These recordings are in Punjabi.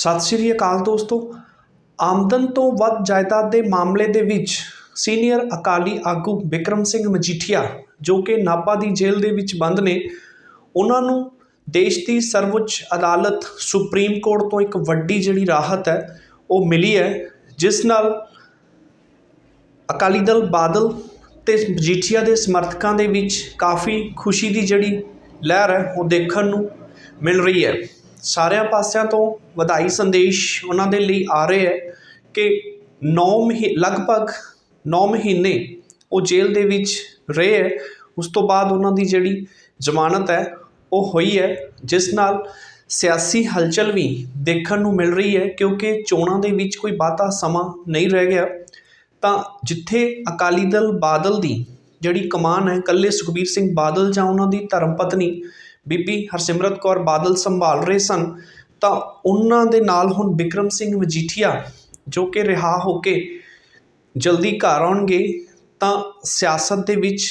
ਸਤਿ ਸ਼੍ਰੀ ਅਕਾਲ ਦੋਸਤੋ। ਆਮਦਨ ਤੋਂ ਵੱਧ ਜਾਇਦਾਦ ਦੇ ਮਾਮਲੇ ਦੇ ਵਿੱਚ ਸੀਨੀਅਰ ਅਕਾਲੀ ਆਗੂ ਵਿਕਰਮ ਸਿੰਘ ਮਜੀਠੀਆ, ਜੋ ਕਿ ਨਾਭਾ ਦੀ ਜੇਲ੍ਹ ਦੇ ਵਿੱਚ ਬੰਦ ਨੇ, ਉਹਨਾਂ ਨੂੰ ਦੇਸ਼ ਦੀ ਸਰਵਉੱਚ ਅਦਾਲਤ ਸੁਪਰੀਮ ਕੋਰਟ ਤੋਂ ਇੱਕ ਵੱਡੀ ਜਿਹੜੀ ਰਾਹਤ ਹੈ, ਉਹ ਮਿਲੀ ਹੈ, ਜਿਸ ਨਾਲ ਅਕਾਲੀ ਦਲ ਬਾਦਲ ਤੇ ਮਜੀਠੀਆ ਦੇ ਸਮਰਥਕਾਂ ਦੇ ਵਿੱਚ ਕਾਫੀ ਖੁਸ਼ੀ ਦੀ ਜਿਹੜੀ ਲਹਿਰ ਹੈ, ਉਹ ਦੇਖਣ ਨੂੰ ਮਿਲ ਰਹੀ ਹੈ। ਸਾਰਿਆਂ ਪਾਸਿਆਂ ਤੋਂ ਵਧਾਈ ਸੰਦੇਸ਼ ਉਹਨਾਂ ਦੇ ਲਈ ਆ ਰਹੇ ਹੈ ਕਿ 9 ਮਹੀ, ਲਗਭਗ 9 ਮਹੀਨੇ ਉਹ ਜੇਲ੍ਹ ਦੇ ਵਿੱਚ ਰਹੇ ਹੈ। ਉਸ ਤੋਂ ਬਾਅਦ ਉਹਨਾਂ ਦੀ ਜਿਹੜੀ ਜ਼ਮਾਨਤ ਹੈ, ਉਹ ਹੋਈ ਹੈ, ਜਿਸ ਨਾਲ ਸਿਆਸੀ ਹਲਚਲ ਵੀ ਦੇਖਣ ਨੂੰ ਮਿਲ ਰਹੀ ਹੈ, ਕਿਉਂਕਿ ਚੋਣਾਂ ਦੇ ਵਿੱਚ ਕੋਈ ਬਾਤਾ ਸਮਾਂ ਨਹੀਂ ਰਹਿ ਗਿਆ। ਤਾਂ ਜਿੱਥੇ ਅਕਾਲੀ ਦਲ ਬਾਦਲ ਦੀ ਜਿਹੜੀ ਕਮਾਨ ਹੈ ਇਕੱਲੇ ਸੁਖਬੀਰ ਸਿੰਘ ਬਾਦਲ ਜਾਂ ਉਹਨਾਂ ਦੀ ਧਰਮ ਪਤਨੀ ਬੀਬੀ ਹਰਸਿਮਰਤ ਕੌਰ ਬਾਦਲ ਸੰਭਾਲ ਰਹੇ ਸਨ, ਤਾਂ ਉਹਨਾਂ ਦੇ ਨਾਲ ਹੁਣ ਬਿਕਰਮ ਸਿੰਘ ਮਜੀਠੀਆ ਜੋ ਕਿ ਰਿਹਾ ਹੋ ਕੇ ਜਲਦੀ ਘਰ ਆਉਣਗੇ, ਤਾਂ ਸਿਆਸਤ ਦੇ ਵਿੱਚ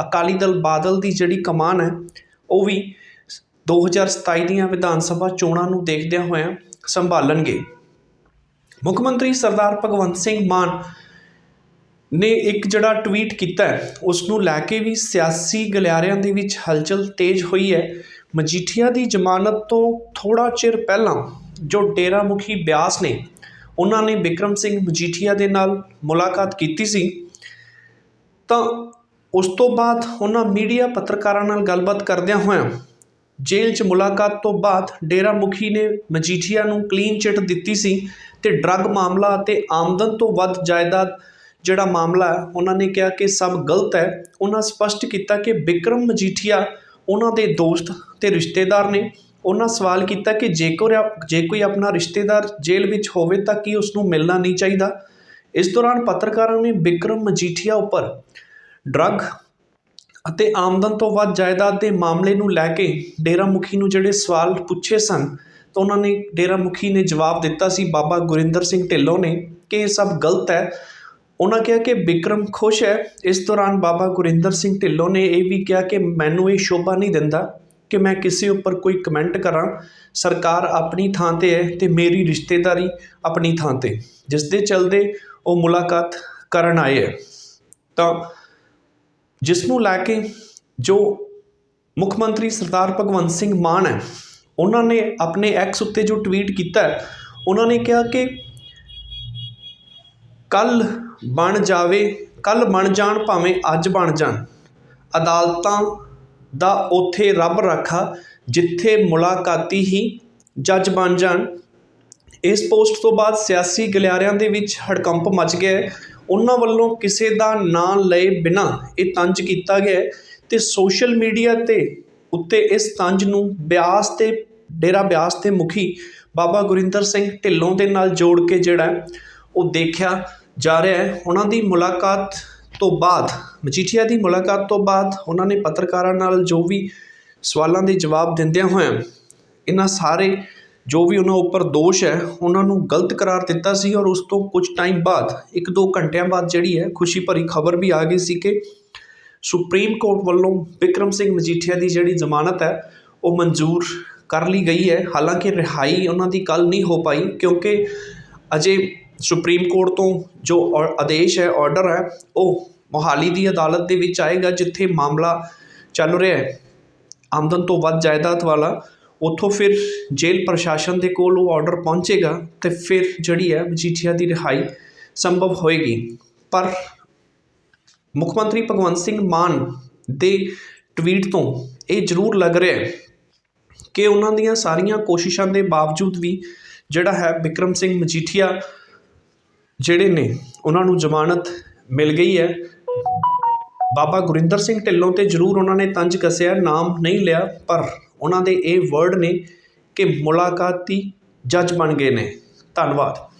ਅਕਾਲੀ ਦਲ ਬਾਦਲ ਦੀ ਜਿਹੜੀ ਕਮਾਨ ਹੈ, ਉਹ ਵੀ 2027 ਦੀਆਂ ਵਿਧਾਨ ਸਭਾ ਚੋਣਾਂ ਨੂੰ ਦੇਖਦਿਆਂ ਹੋਇਆਂ ਸੰਭਾਲਣਗੇ। ਮੁੱਖ ਮੰਤਰੀ ਸਰਦਾਰ ਭਗਵੰਤ ਸਿੰਘ ਮਾਨ ਨੇ ਇੱਕ ਜਿਹੜਾ ਟਵੀਟ ਕੀਤਾ ਉਸ ਨੂੰ ਲੈ ਕੇ ਵੀ ਸਿਆਸੀ ਗਲਿਆਰਿਆਂ ਦੇ ਵਿੱਚ ਹਲਚਲ ਤੇਜ਼ ਹੋਈ ਹੈ। ਮਜੀਠੀਆ ਦੀ ਜ਼ਮਾਨਤ ਤੋਂ ਥੋੜਾ ਚਿਰ ਪਹਿਲਾਂ ਜੋ ਡੇਰਾ ਮੁਖੀ ਬਿਆਸ ਨੇ, ਉਹਨਾਂ ਨੇ ਵਿਕਰਮ ਸਿੰਘ ਮਜੀਠੀਆ ਦੇ ਨਾਲ ਮੁਲਾਕਾਤ ਕੀਤੀ ਸੀ। ਤਾਂ ਉਸ ਤੋਂ ਬਾਅਦ ਉਹਨਾਂ ਮੀਡੀਆ ਪੱਤਰਕਾਰਾਂ ਨਾਲ ਗੱਲਬਾਤ ਕਰਦਿਆਂ ਹੋਇਆਂ ਜੇਲ੍ਹ 'ਚ ਮੁਲਾਕਾਤ ਤੋਂ ਬਾਅਦ ਡੇਰਾ ਮੁਖੀ ਨੇ ਮਜੀਠੀਆ ਨੂੰ ਕਲੀਨ ਚਿੱਟ ਦਿੱਤੀ ਸੀ ਤੇ ਡਰੱਗ ਮਾਮਲਾ ਅਤੇ ਆਮਦਨ ਤੋਂ ਵੱਧ ਜਾਇਦਾਦ ਜਿਹੜਾ ਮਾਮਲਾ ਹੈ, ਉਹਨਾਂ ਨੇ ਕਿਹਾ ਕਿ ਸਭ ਗਲਤ ਹੈ। ਉਹਨਾਂ ਸਪਸ਼ਟ ਕੀਤਾ ਕਿ ਬਿਕਰਮ ਮਜੀਠੀਆ ਉਹਨਾਂ ਦੇ ਦੋਸਤ ਤੇ ਰਿਸ਼ਤੇਦਾਰ ਨੇ। ਉਹਨਾਂ ਸਵਾਲ ਕੀਤਾ ਕਿ ਜੇਕਰ ਜੇ ਕੋਈ ਆਪਣਾ ਰਿਸ਼ਤੇਦਾਰ ਜੇਲ੍ਹ ਵਿੱਚ ਹੋਵੇ ਤਾਂ ਕੀ ਉਸ ਨੂੰ ਮਿਲਣਾ ਨਹੀਂ ਚਾਹੀਦਾ? ਇਸ ਦੌਰਾਨ ਪੱਤਰਕਾਰਾਂ ਨੇ ਬਿਕਰਮ ਮਜੀਠੀਆ ਉੱਪਰ ਡਰੱਗ ਅਤੇ ਆਮਦਨ ਤੋਂ ਵੱਧ ਜਾਇਦਾਦ ਦੇ ਮਾਮਲੇ ਨੂੰ ਲੈ ਕੇ ਡੇਰਾ ਮੁਖੀ ਨੂੰ ਜਿਹੜੇ ਸਵਾਲ ਪੁੱਛੇ ਸਨ, ਤਾਂ ਉਹਨਾਂ ਨੇ ਡੇਰਾ ਮੁਖੀ ਨੇ ਜਵਾਬ ਦਿੱਤਾ ਸੀ, ਬਾਬਾ ਗੁਰਿੰਦਰ ਸਿੰਘ ਢਿੱਲੋਂ ਨੇ, ਕਿ ਇਹ ਸਭ ਗਲਤ ਹੈ। ਉਹਨਾਂ ਕਿਹਾ ਕਿ ਵਿਕਰਮ ਖੁਸ਼ ਹੈ। ਇਸ ਦੌਰਾਨ ਬਾਬਾ ਗੁਰਿੰਦਰ ਸਿੰਘ ਢਿੱਲੋਂ ਨੇ ਇਹ ਵੀ ਕਿਹਾ ਕਿ ਮੈਨੂੰ ਇਹ ਸ਼ੋਭਾ ਨਹੀਂ ਦਿੰਦਾ ਕਿ ਮੈਂ ਕਿਸੇ ਉੱਪਰ ਕੋਈ ਕਮੈਂਟ ਕਰਾਂ। ਸਰਕਾਰ ਆਪਣੀ ਥਾਂ ਤੇ ਹੈ ਤੇ ਮੇਰੀ ਰਿਸ਼ਤੇਦਾਰੀ ਆਪਣੀ ਥਾਂ ਤੇ। ਜਿਸ ਦੇ ਚਲਦੇ ਉਹ ਮੁਲਾਕਾਤ ਕਰਨ ਆਏ ਹੈ। ਤਾਂ ਜਿਸ ਨੂੰ ਲੈ ਕੇ ਜੋ ਮੁੱਖ ਮੰਤਰੀ ਸਰਦਾਰ ਭਗਵੰਤ ਸਿੰਘ ਮਾਨ ਹੈ, ਉਹਨਾਂ ਨੇ ਆਪਣੇ ਐਕਸ ਉੱਤੇ ਜੋ ਟਵੀਟ ਕੀਤਾ ਉਹਨਾਂ ਨੇ ਕਿਹਾ ਕਿ ਕੱਲ੍ਹ ਬਣ ਜਾਵੇ ਕੱਲ੍ਹ ਬਣ ਜਾਣ ਭਾਵੇਂ ਅੱਜ ਬਣ ਜਾਣ। ਅਦਾਲਤਾਂ ਦਾ ਉੱਥੇ ਰੱਬ ਰੱਖਾ ਜਿੱਥੇ ਮੁਲਾਕਾਤੀ ਹੀ ਜੱਜ ਬਣ ਜਾਣ। ਇਸ ਪੋਸਟ ਤੋਂ ਬਾਅਦ ਸਿਆਸੀ ਗਲਿਆਰਿਆਂ ਦੇ ਵਿੱਚ ਹੜਕੰਪ ਮਚ ਗਿਆ ਉਹਨਾਂ ਵੱਲੋਂ ਕਿਸੇ ਦਾ ਨਾਂ ਲਏ ਬਿਨਾ ਇਹ ਤੰਜ ਕੀਤਾ ਗਿਆ ਹੈ ਤੇ ਸੋਸ਼ਲ ਮੀਡੀਆ ਤੇ ਉੱਤੇ ਇਸ ਤੰਜ ਨੂੰ ਬਿਆਸ ਤੇ, ਡੇਰਾ ਬਿਆਸ ਤੇ ਮੁਖੀ ਬਾਬਾ ਗੁਰਿੰਦਰ ਸਿੰਘ ਢਿੱਲੋਂ ਦੇ ਨਾਲ ਜੋੜ ਕੇ ਜਿਹੜਾ ਉਹ ਦੇਖਿਆ। ਜਾ ਰਿਹਾ ਹੈ। ਉਹਨਾਂ ਦੀ ਮੁਲਾਕਾਤ ਤੋਂ ਬਾਅਦ, ਮਜੀਠੀਆ ਦੀ ਮੁਲਾਕਾਤ ਤੋਂ ਬਾਅਦ ਉਹਨਾਂ ਨੇ ਪੱਤਰਕਾਰਾਂ ਨਾਲ ਜੋ ਵੀ ਸਵਾਲਾਂ ਦੇ ਜਵਾਬ ਦਿੰਦਿਆਂ ਹੋਇਆਂ ਇਹਨਾਂ ਸਾਰੇ ਜੋ ਵੀ ਉਹਨਾਂ ਉੱਪਰ ਦੋਸ਼ ਹੈ, ਉਹਨਾਂ ਨੂੰ ਗਲਤ ਕਰਾਰ ਦਿੱਤਾ ਸੀ ਔਰ ਉਸ ਤੋਂ ਕੁਝ ਟਾਈਮ ਬਾਅਦ, ਇੱਕ ਦੋ ਘੰਟਿਆਂ ਬਾਅਦ ਜਿਹੜੀ ਹੈ, ਖੁਸ਼ੀ ਭਰੀ ਖਬਰ ਵੀ ਆ ਗਈ ਸੀ ਕਿ ਸੁਪਰੀਮ ਕੋਰਟ ਵੱਲੋਂ ਵਿਕਰਮ ਸਿੰਘ ਮਜੀਠੀਆ ਦੀ ਜਿਹੜੀ ਜ਼ਮਾਨਤ ਹੈ, ਉਹ ਮਨਜ਼ੂਰ ਕਰ ਲਈ ਗਈ ਹੈ। ਹਾਲਾਂਕਿ ਰਿਹਾਈ ਉਹਨਾਂ ਦੀ ਕੱਲ ਨਹੀਂ ਹੋ ਪਾਈ ਕਿਉਂਕਿ ਅਜੇ ਸੁਪਰੀਮ ਕੋਰਟ ਤੋਂ ਜੋ ਔ- ਆਦੇਸ਼ ਹੈ ਔਡਰ ਹੈ, ਉਹ ਮੋਹਾਲੀ ਦੀ ਅਦਾਲਤ ਦੇ ਵਿੱਚ ਆਏਗਾ, ਜਿੱਥੇ ਮਾਮਲਾ ਚੱਲ ਰਿਹਾ ਹੈ। ਆਮਦਨ ਤੋਂ ਵੱਧ ਜਾਇਦਾਦ ਵਾਲਾ, ਉੱਥੋਂ ਫਿਰ ਜੇਲ੍ਹ ਪ੍ਰਸ਼ਾਸਨ ਦੇ ਕੋਲ ਉਹ ਆਰਡਰ ਪਹੁੰਚੇਗਾ ਤੇ ਫਿਰ ਜਿਹੜੀ ਹੈ ਮਜੀਠੀਆ ਦੀ ਰਿਹਾਈ ਸੰਭਵ ਹੋਏਗੀ। ਪਰ ਮੁੱਖ ਮੰਤਰੀ ਭਗਵੰਤ ਸਿੰਘ ਮਾਨ ਦੇ ਟਵੀਟ ਤੋਂ ਇਹ ਜ਼ਰੂਰ ਲੱਗ ਰਿਹਾ ਹੈ ਕਿ ਉਹਨਾਂ ਦੀਆਂ ਸਾਰੀਆਂ ਕੋਸ਼ਿਸ਼ਾਂ ਦੇ ਬਾਵਜੂਦ ਵੀ ਜਿਹੜਾ ਹੈ ਵਿਕਰਮ ਸਿੰਘ ਮਜੀਠੀਆ ਜਿਹੜੇ ਨੇ, ਉਹਨਾਂ ਨੂੰ ਜ਼ਮਾਨਤ ਮਿਲ ਗਈ ਹੈ। ਬਾਬਾ ਗੁਰਿੰਦਰ ਸਿੰਘ ਢਿੱਲੋਂ ਤੇ ਜ਼ਰੂਰ ਉਹਨਾਂ ਨੇ ਤੰਜ ਕੱਸਿਆ, ਨਾਮ ਨਹੀਂ ਲਿਆ, ਪਰ ਉਹਨਾਂ ਦੇ ਇਹ ਵਰਡ ਨੇ ਕਿ ਮੁਲਾਕਾਤੀ ਜੱਜ ਬਣ ਗਏ ਨੇ। ਧੰਨਵਾਦ।